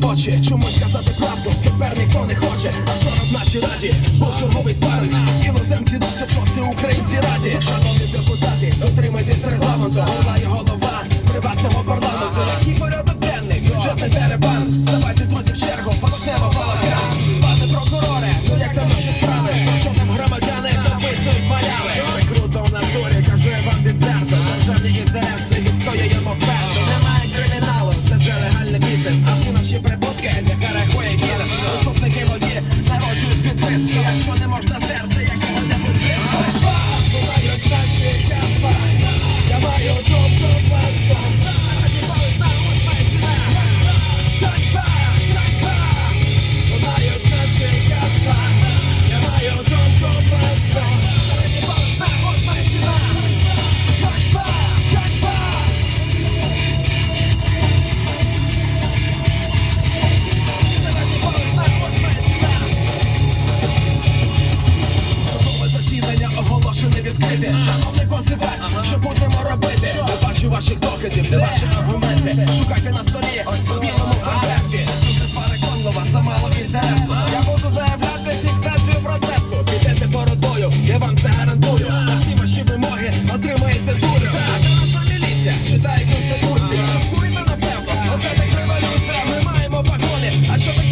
горять очі, чомусь казати правду, тепер ніхто не хоче. А вчора в нашій раді був черговий спаринг Іноземці носять, що це українці раді. Шановні депутати, дотримайтесь регламенту. Вона є голова приватного парламенту. Який порядок денний, бюджетний деребан. закидів, де ваші аргументи. Шукайте на столі, ось у білому конверті. Дуже переконлива, замало інтересу. Я буду заявляти фіксацію процесу. Підете бородою, я вам це гарантую. На всі ваші вимоги отримаєте дулю. Це наша міліція читає конституцію. Шовкуйте, напевно, оце так революція. Ми маємо погони, а що таке?